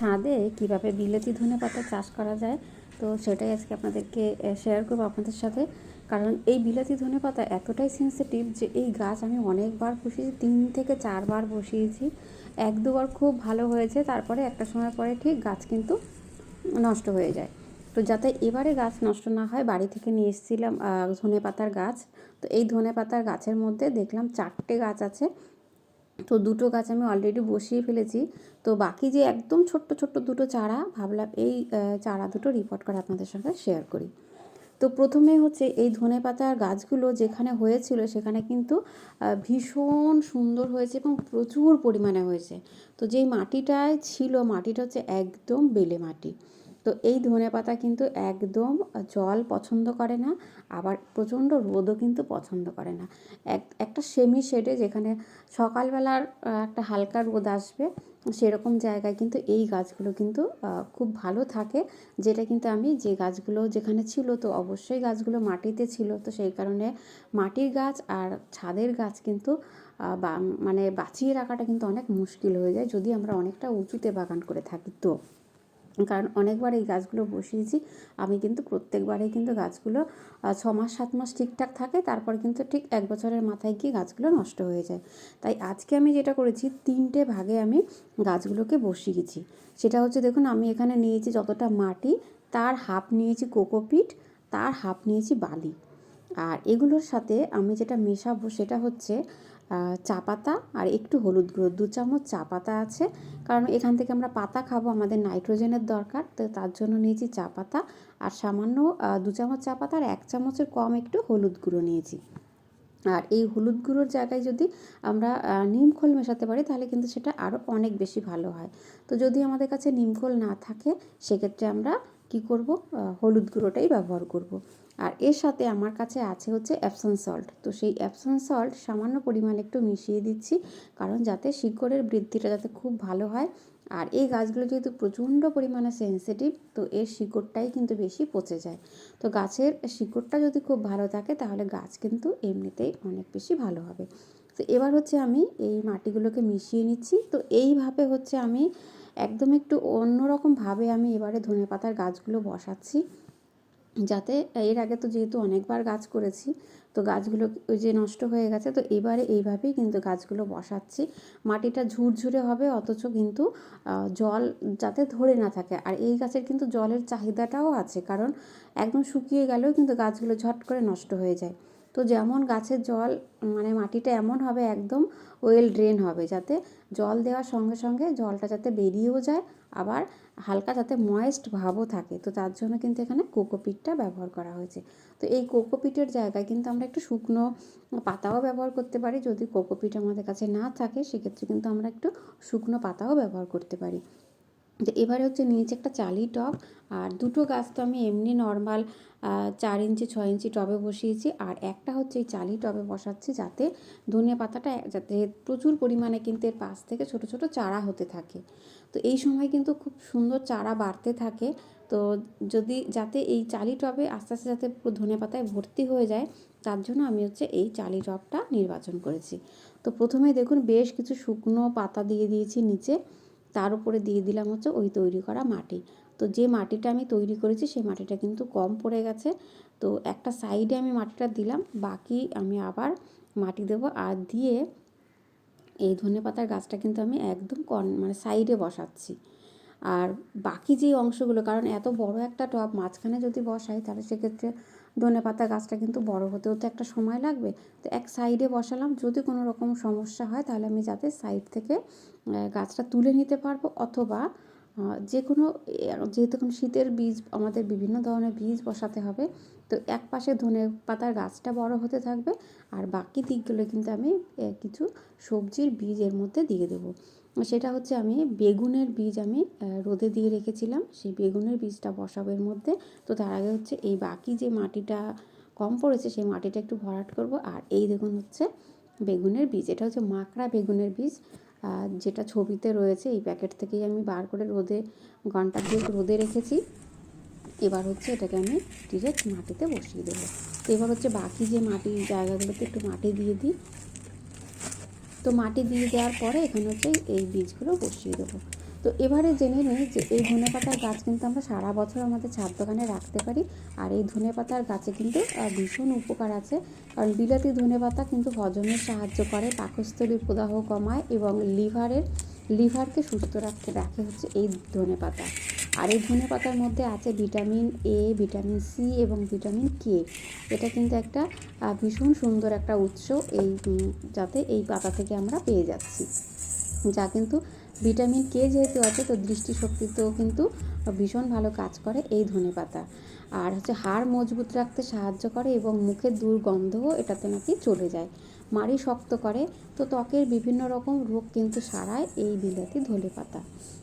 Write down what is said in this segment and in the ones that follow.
ছাদে কীভাবে বিলেতি ধনে পাতা চাষ করা যায়, তো সেটাই আজকে আপনাদেরকে শেয়ার করব আপনাদের সাথে। কারণ এই বিলাতি ধনে পাতা এতটাই সেন্সিটিভ যে এই গাছ আমি অনেকবার বসিয়েছি, তিন থেকে চারবার বসিয়েছি। এক দুবার খুব ভালো হয়েছে, তারপরে একটা সময় পরে ঠিক গাছ কিন্তু নষ্ট হয়ে যায়। তো যাতে এবারে গাছ নষ্ট না হয়, বাড়ি থেকে নিয়ে এসেছিলাম ধনে পাতার গাছ। তো এই ধনে পাতার গাছের মধ্যে দেখলাম চারটে গাছ আছে। তো দুটো গাছ আমি অলরেডি বসিয়ে ফেলেছি। তো বাকি যে একদম ছোট্ট ছোট্ট দুটো চারা, ভাবলাম এই চারা দুটো রিপোর্ট করে আপনাদের সঙ্গে শেয়ার করি। তো প্রথমে হচ্ছে এই ধনে পাতার গাছগুলো যেখানে হয়েছিল, সেখানে কিন্তু ভীষণ সুন্দর হয়েছে এবং প্রচুর পরিমাণে হয়েছে। তো যেই মাটিটায় ছিল, মাটিটা হচ্ছে একদম বেলে মাটি। তো এই ধনে পাতা কিন্তু একদম জল পছন্দ করে না, আবার প্রচণ্ড রোদও কিন্তু পছন্দ করে না। এক, একটা সেমি শেডে যেখানে সকালবেলার একটা হালকা রোদ আসবে, সেরকম জায়গায় কিন্তু এই গাছগুলো কিন্তু খুব ভালো থাকে। যেটা কিন্তু আমি যে গাছগুলো যেখানে ছিল তো অবশ্যই গাছগুলো মাটিতে ছিল, তো সেই কারণে মাটির গাছ আর ছাদের গাছ কিন্তু মানে বাঁচিয়ে রাখাটা কিন্তু অনেক মুশকিল হয়ে যায়, যদি আমরা অনেকটা উঁচুতে বাগান করে থাকি তো। কারণ অনেকবার এই গাছগুলো বসিয়েছি। আমি কিন্তু প্রত্যেকবারেই কিন্তু গাছগুলো ছ মাস, সাত মাস ঠিকঠাক থাকে, তারপর কিন্তু ঠিক এক বছরের মাথায় গিয়ে গাছগুলো নষ্ট হয়ে যায়। তাই আজকে আমি যেটা করেছি, তিনটে ভাগে আমি গাছগুলোকে বসিয়েছি। সেটা হচ্ছে দেখুন, আমি এখানে নিয়েছি যতটা মাটি, তার হাফ নিয়েছি কোকোপিট, তার হাফ নিয়েছি বালি। আর এগুলোর সাথে আমি যেটা মেশাবো সেটা হচ্ছে চা পাতা আর একটু হলুদ গুঁড়ো, দু চামচ চা পাতা আছে। কারণ এখান থেকে আমরা পাতা খাব, আমাদের নাইট্রোজেনের দরকার। তো তার জন্য নিয়েছি চা পাতা। আর সামান্য দু চামচ চা পাতা আর এক চামচের কম একটু হলুদ গুঁড়ো নিয়েছি। আর এই হলুদ গুঁড়োর জায়গায় যদি আমরা নিমখোল মেশাতে পারি, তাহলে কিন্তু সেটা আরও অনেক বেশি ভালো হয়। তো যদি আমাদের কাছে নিমখোল না থাকে, সেক্ষেত্রে আমরা কি করব? হলুদ গুঁড়োটাই ব্যবহার করব। আর এর সাথে আমার কাছে আছে হচ্ছে অ্যাপসন সল্ট তো সেই অ্যাপসন সল্ট সামান্য পরিমাণে একটু মিশিয়ে দিচ্ছি, কারণ যাতে শিকড়ের বৃদ্ধিটা যাতে খুব ভালো হয়। আর এই গাছগুলো যেহেতু প্রচণ্ড পরিমাণে সেন্সিটিভ তো এর শিকড়টাই কিন্তু বেশি পচে যায়। তো গাছের শিকড়টা যদি খুব ভালো থাকে, তাহলে গাছ কিন্তু এমনিতেই অনেক বেশি ভালো হবে। তো এবার হচ্ছে আমি এই মাটিগুলোকে মিশিয়ে নিচ্ছি। তো এইভাবে হচ্ছে আমি একদম একটু অন্যরকমভাবে আমি এবারে ধনে পাতার গাছগুলো বসাচ্ছি। যাতে এর আগে তো যেহেতু অনেকবার গাছ করেছি, তো গাছগুলো ওই যে নষ্ট হয়ে গেছে, তো এবারে এইভাবেই কিন্তু গাছগুলো বসাচ্ছি। মাটিটা ঝুরঝুরে হবে, অথচ কিন্তু জল যাতে ধরে না থাকে। আর এই গাছের কিন্তু জলের চাহিদাটাও আছে, কারণ একদম শুকিয়ে গেলেও কিন্তু গাছগুলো ঝট করে নষ্ট হয়ে যায়। তো যেমন গাছের জল মানে মাটিটা এমন হবে একদম ওয়েল ড্রেন হবে যাতে জল দেওয়ার সঙ্গে সঙ্গে জলটা যাতে বেরিয়েও যায়, আবার হালকা যাতে ময়েস্ট ভাবও থাকে। তো তার জন্য কিন্তু এখানে কোকোপিটটা ব্যবহার করা হয়েছে। তো এই কোকোপিটের জায়গায় কিন্তু আমরা একটু শুকনো পাতাও ব্যবহার করতে পারি। যদি কোকোপিট আমাদের কাছে না থাকে, সেক্ষেত্রে কিন্তু আমরা একটু শুকনো পাতাও ব্যবহার করতে পারি। তো এবারে হচ্ছে নিয়েছি একটা চালি টব, আর দুটো গাছ তো আমি এমনি নর্মাল চার ইঞ্চি, ছয় ইঞ্চি টবে বসিয়েছি। আর একটা হচ্ছে এই চালি টবে বসাচ্ছি যাতে ধনিয়া পাতাটা যাতে প্রচুর পরিমাণে কিন্তু এর পাশ থেকে ছোট ছোট চারা হতে থাকে। তো এই সময় কিন্তু খুব সুন্দর চারা বাড়তে থাকে। তো যদি যাতে এই চালি টবে আস্তে আস্তে যাতে পুরো ধনে পাতায় ভর্তি হয়ে যায়, তার জন্য আমি হচ্ছে এই চালি টবটা নির্বাচন করেছি। তো প্রথমে দেখুন বেশ কিছু শুকনো পাতা দিয়ে দিয়েছি নিচে। তার উপরে দিয়ে দিলাম হচ্ছে ওই তৈরি করা মাটি। তো যে মাটিটা আমি তৈরি করেছি, সেই মাটিটা কিন্তু কম পড়ে গেছে। তো একটা সাইডে আমি মাটিটা দিলাম, বাকি আমি আবার মাটি দেবো। আর দিয়ে এই ধনে পাতার গাছটা কিন্তু আমি একদম কন মানে সাইডে বসাচ্ছি। আর বাকি যে অংশগুলো, কারণ এত বড় একটা টব, মাঝখানে যদি বসাই, তাহলে সেক্ষেত্রে ধনে পাতা গাছটা কিন্তু বড় হতেও তো একটা সময় লাগবে। তো এক সাইডে বসালাম, যদি কোনো রকম সমস্যা হয় তাহলে আমি যাতে সাইড থেকে গাছটা তুলে নিতে পারব অথবা যে কোনো যেহেতু এখন শীতের বীজ, আমাদের বিভিন্ন ধরনের বীজ বসাতে হবে, তো এক পাশে ধনে পাতার গাছটা বড় হতে থাকবে আর বাকি দিকগুলো কিন্তু আমি কিছু সবজির বীজ এর মধ্যে দিয়ে দেবো। সেটা হচ্ছে আমি বেগুনের বীজ আমি রোদে দিয়ে রেখেছিলাম। সেই বেগুনের বীজটা বসাবো এর মধ্যে। তো তার আগে হচ্ছে এই বাকি যে মাটিটা কম পড়েছে, সেই মাটিটা একটু ভরাট করব। আর এই দেখুন হচ্ছে বেগুনের বীজ। এটা হচ্ছে মাকড়া বেগুনের বীজ। যেটা ছবিতে রয়েছে, এই প্যাকেট থেকেই আমি বার করে রোদে, ঘণ্টা দিয়ে রোদে রেখেছি। এবার হচ্ছে এটাকে আমি ডিরেক্ট মাটিতে বসিয়ে দেবো। তো এবার হচ্ছে বাকি যে মাটির জায়গাগুলোতে একটু মাটি দিয়ে দিই। তো মাটি দিয়ে দেওয়ার পরে এখানে হচ্ছে এই বীজগুলো বসিয়ে দেবো। তো এবারে জেনে নিই যে এই ধনে পাতার গাছ কিন্তু আমরা সারা বছর আমাদের ছাদ দোকানে রাখতে পারি। আর এই ধনে পাতার গাছে কিন্তু ভীষণ উপকার আছে। কারণ বিলাতি ধনে পাতা কিন্তু হজমের সাহায্য করে পাকস্থলীর প্রদাহ কমায় এবং লিভারের, লিভারকে সুস্থ রাখতে রাখে হচ্ছে এই ধনে পাতা। আর এই ধনে পাতার মধ্যে আছে ভিটামিন এ ভিটামিন সি এবং ভিটামিন কে এটা কিন্তু একটা ভীষণ সুন্দর একটা উৎস এই যাতে এই পাতা থেকে আমরা পেয়ে যাচ্ছি। যা কিন্তু ভিটামিন কে যেহেতু আছে, তো দৃষ্টিশক্তিতেও কিন্তু ভীষণ ভালো কাজ করে এই ধনে পাতা। আর হচ্ছে হাড় মজবুত রাখতে সাহায্য করে এবং মুখের দুর্গন্ধও এটাতে নাকি চলে যায়। মাড়ি শক্ত করে, তো ত্বকের বিভিন্ন রকম রোগ কিন্তু সারায় এই বিলাতি ধনে পাতা।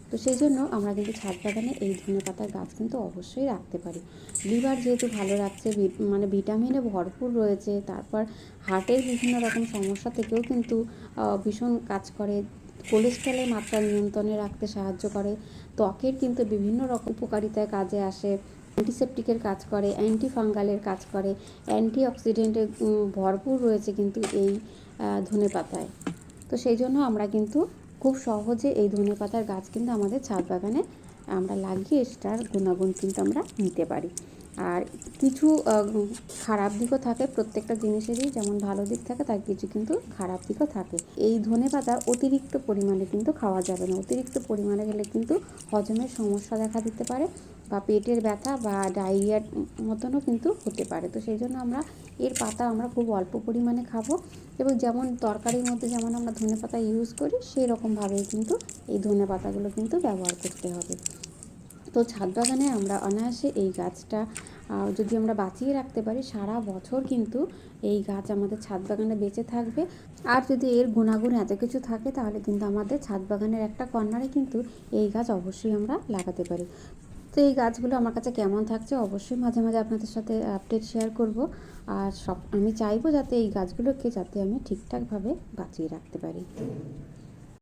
তো সেই জন্য আমরা কিন্তু ছাদ বাগানে এই ধনে পাতার গাছ কিন্তু অবশ্যই রাখতে পারি। লিভার যেহেতু ভালো রাখছে মানে ভিটামিনে ভরপুর রয়েছে, তারপর হার্টের বিভিন্ন রকম সমস্যা থেকেও কিন্তু ভীষণ কাজ করে। কোলেস্ট্রলের মাত্রা নিয়ন্ত্রণে রাখতে সাহায্য করে। ত্বকের কিন্তু বিভিন্ন রকম উপকারিতায় কাজে আসে। অ্যান্টিসেপটিকের কাজ করে অ্যান্টি ফাঙ্গালের কাজ করে অ্যান্টি অক্সিডেন্টে ভরপুর রয়েছে কিন্তু এই ধনে পাতায় তো সেই জন্য আমরা কিন্তু খুব সহজে এই ধনে পাতার গাছ কিন্তু আমাদের ছাদ বাগানে আমরা লাগিয়ে সেটার গুণাগুণ কিন্তু আমরা নিতে পারি। আর কিছু খারাপ দিকও থাকে প্রত্যেকটা জিনিসেরই, যেমন ভালো দিক থাকে, তার কিছু কিন্তু খারাপ দিকও থাকে। এই ধনে পাতা অতিরিক্ত পরিমাণে কিন্তু খাওয়া যাবে না। অতিরিক্ত পরিমাণে খেলে কিন্তু হজমের সমস্যা দেখা দিতে পারে বা পেটের ব্যথা বা ডায়রিয়ার মতনও কিন্তু হতে পারে। তো সেই জন্য আমরা এর পাতা আমরা খুব অল্প পরিমাণে খাব এবং যেমন তরকারির মধ্যে যেমন আমরা ধনে পাতা ইউজ করি সেই রকমভাবেই কিন্তু এই ধনে পাতাগুলো কিন্তু ব্যবহার করতে হবে। তো ছাদ বাগানে আমরা অনায়াসে এই গাছটা যদি আমরা বাঁচিয়ে রাখতে পারি, সারা বছর কিন্তু এই গাছ আমাদের ছাদ বাগানে বেঁচে থাকবে। আর যদি এর গুণাগুণ এত কিছু থাকে, তাহলে কিন্তু আমাদের ছাদ বাগানের একটা কর্নারে কিন্তু এই গাছ অবশ্যই আমরা লাগাতে পারি। তো এই গাছগুলো আমার কাছে কেমন থাকছে, অবশ্যই মাঝে মাঝে আপনাদের সাথে আপডেট শেয়ার করব। আর সব, আমি চাইব যাতে এই গাছগুলোকে যাতে আমি ঠিকঠাকভাবে বাঁচিয়ে রাখতে পারি।